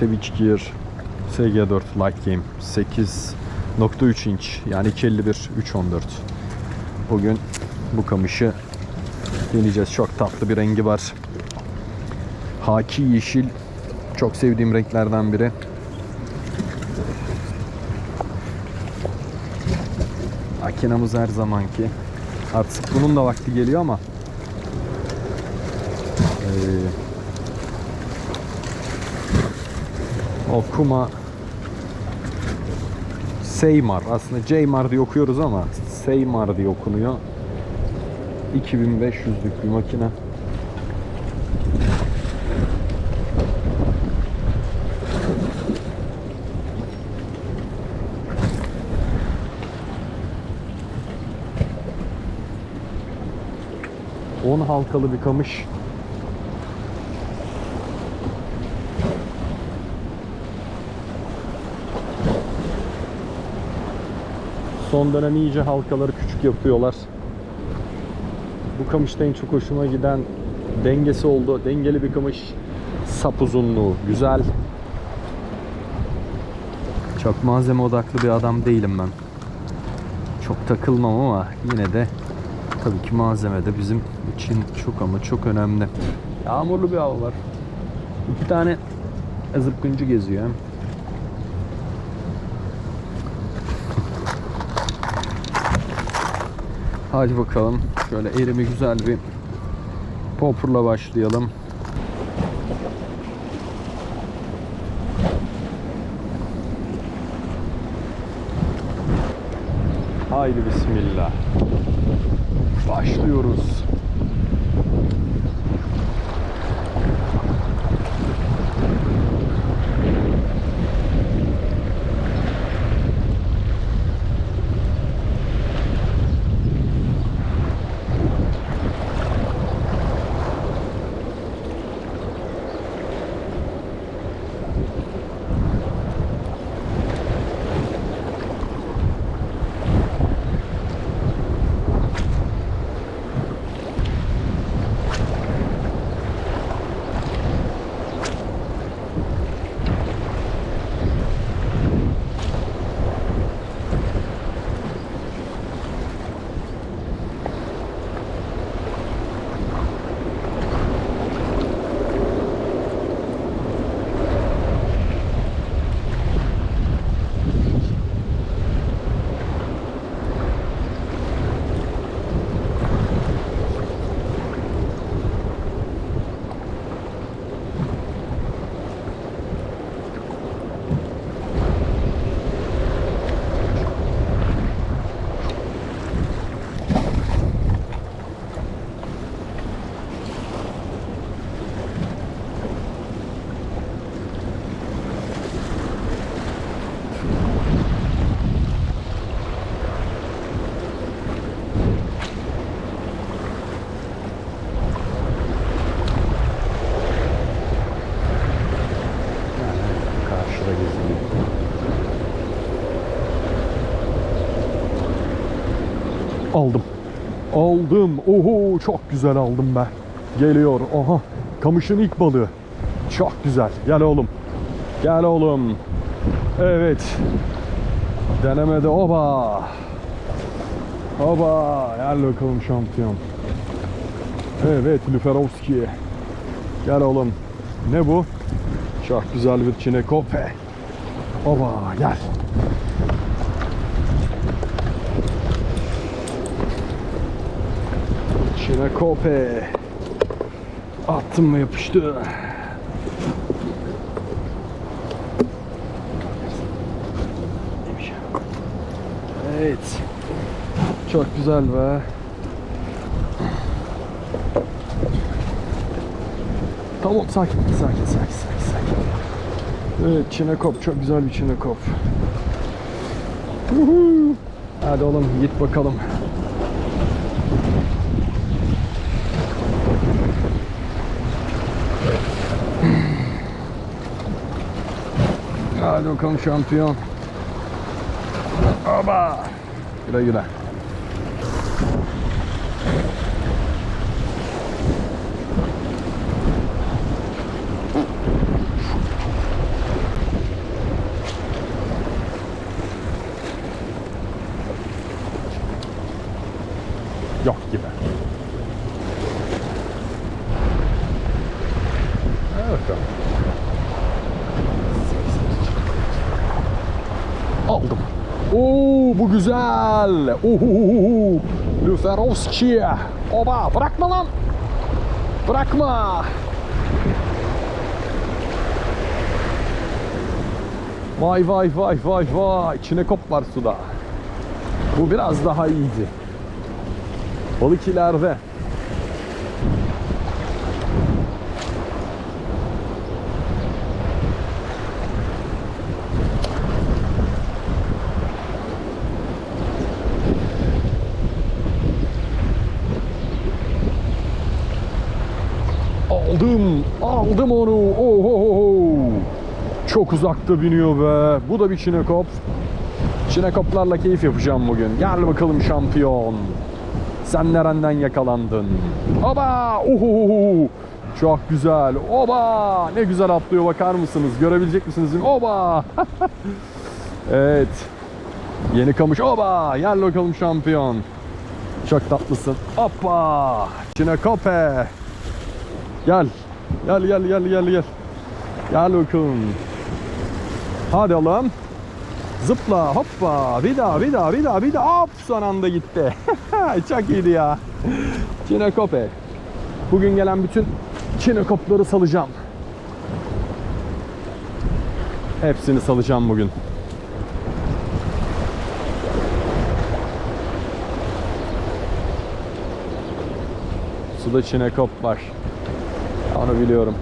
Savage Gear SG4 Light Game 8.3 inç yani 251 314. Bugün bu kamışı deneyeceğiz. Çok tatlı bir rengi var. Haki yeşil çok sevdiğim renklerden biri. Makinamız her zamanki. Artık bunun da vakti geliyor ama eee Okuma Seymar. Aslında Ceymar diye okuyoruz ama Seymar diye okunuyor. 2500'lük bir makine. On halkalı bir kamış. Son dönem iyice halkaları küçük yapıyorlar. Bu kamışta en çok hoşuma giden dengesi oldu. Dengeli bir kamış. Sap uzunluğu güzel. Çok malzeme odaklı bir adam değilim ben. Çok takılmam ama yine de tabii ki malzeme de bizim için çok ama çok önemli. Yağmurlu bir hava var. İki tane zıpkıncı geziyor. Hadi bakalım. Şöyle elimi güzel bir popurla başlayalım. Haydi bismillah. Başlıyoruz. Aldım. Aldım. Oho çok güzel aldım be. Geliyor. Oha. Kamışın ilk balığı. Çok güzel. Gel oğlum. Gel oğlum. Evet. Denemede oba. Oba. Gel bakalım şampiyon. Evet Lüferovski. Gel oğlum. Ne bu? Çok güzel bir çinekope. Oba gel. Çinekope. Attım mı yapıştı. Evet. Çok güzel be. Tamam sakin sakin sakin sakin sakin. Evet çinekop çok güzel bir çinekop. Uhu. Hadi oğlum git bakalım. Hadi bakalım şampiyon. Oba. Güle güle. Yok gibi. Evet bakalım. Aldım. Oo bu güzel. Oho. Lüferovski. Oba bırakma lan. Bırakma. Vay vay vay vay vay. Çinekop var suda. Bu biraz daha iyiydi. Balık ileride. Aldım, onu. Oho. Çok uzakta biniyor be. Bu da bir çinekop. Çinekoplarla keyif yapacağım bugün. Gel bakalım şampiyon. Sen nereden yakalandın? Oba! Oho! Çok güzel. Oba! Ne güzel atlıyor bakar mısınız? Görebilecek misiniz? Oba! evet. Yeni kamış. Oba! Gel bakalım şampiyon. Çok tatlısın. Hoppa! Çinekope. Gel. Gel gel gel gel gel. Gel bakalım. Hadi oğlum. Zıpla hoppa. Bir daha bir daha bir daha bir daha. Hop son anda gitti. Çok iyiydi ya. Çinokope. Bugün gelen bütün çinokopları salacağım. Hepsini salacağım bugün. Suda çinekop var. Onu biliyorum.